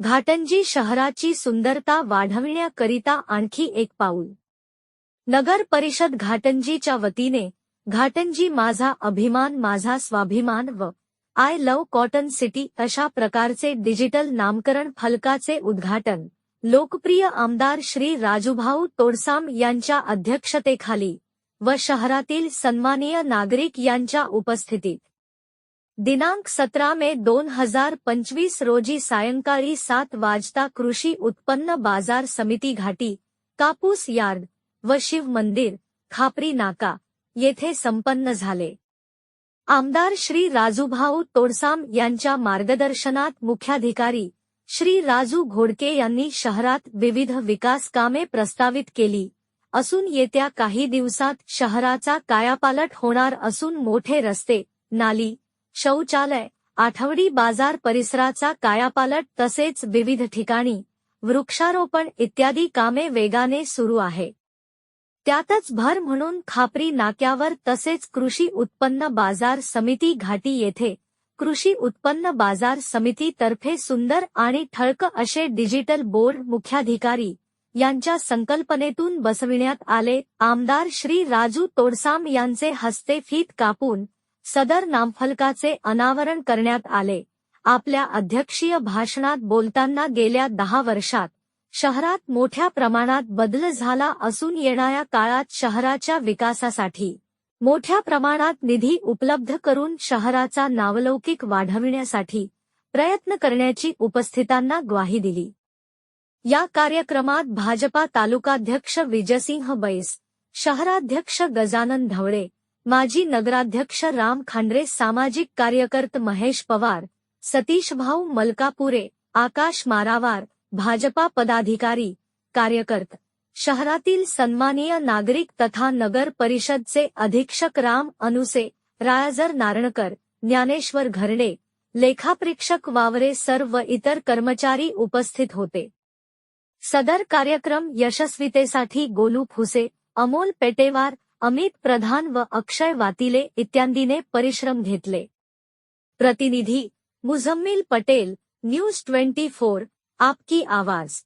घाटंजी शहराची सुंदरता वाढविण्याकरिता आणखी एक पाऊल. नगर परिषद घाटंजीच्या वतीने घाटंजी माझा अभिमान माझा स्वाभिमान व आय लव कॉटन सिटी अशा प्रकारचे डिजिटल नामकरण फलकाचे उद्घाटन लोकप्रिय आमदार श्री राजूभाऊ तोडसाम यांच्या अध्यक्षतेखाली व शहरातील सन्मानीय नागरिक यांच्या उपस्थितीत दिनांक सतरा मे दोन हजार पंचवीस रोजी सायंकाळी सात वाजता कृषी उत्पन्न बाजार समिती घाटी कापूस यार्ड व शिव मंदिर खापरी नाका येथे संपन्न झाले. आमदार श्री राजूभाऊ तोडसाम यांच्या मार्गदर्शनात मुख्याधिकारी श्री राजू घोडके यांनी शहरात विविध विकास कामे प्रस्तावित केली. असून येत्या काही दिवसात शहराचा कायापालट होणार असून मोठे रस्ते नाली शौचालय आठवडी बाजार परिसराचा कायापालट तसेच विविध ठिकाणी वृक्षारोपण इत्यादी कामे वेगाने सुरू आहे. त्यातच भर म्हणून खापरी नाक्यावर तसेच कृषी उत्पन्न बाजार समिती घाटी येथे कृषी उत्पन्न बाजार समितीतर्फे सुंदर आणि ठळक असे डिजिटल बोर्ड मुख्याधिकारी यांच्या संकल्पनेतून बसविण्यात आले. आमदार श्री राजू तोडसाम यांचे हस्ते फीत कापून सदर नामफलकाचे अनावरण करण्यात आले. आपल्या अध्यक्षीय भाषणात बोलताना गेल्या दहा वर्षात शहरात मोठ्या प्रमाणात बदल झाला असून येणाऱ्या काळात शहराच्या विकासासाठी मोठ्या प्रमाणात निधी उपलब्ध करून शहराचा नावलौकिक वाढविण्यासाठी प्रयत्न करण्याची उपस्थितांना ग्वाही दिली. या कार्यक्रमात भाजपा तालुकाध्यक्ष विजयसिंह बैस शहराध्यक्ष गजानन ढवळे माजी नगराध्यक्ष राम खांडरे, सामाजिक कार्यकर्ते महेश पवार, सतीश भाऊ मलकापुरे, आकाश मारावार, भाजपा पदाधिकारी, कार्यकर्ते, शहरातील सन्मानीय नागरिक तथा नगर परिषदचे अधीक्षक राम अनुसे, रायाजर नारणकर, ज्ञानेश्वर घरडे, लेखापरीक्षक वावरे सर्व इतर कर्मचारी उपस्थित होते. सदर कार्यक्रम यशस्वीतेसाठी गोलू फुसे, अमोल पेटेवार अमित प्रधान व अक्षय वातिले इत्यादीने परिश्रम घेतले. प्रतिनिधी Muzammil Patel, news twenty four, आपकी आवाज़.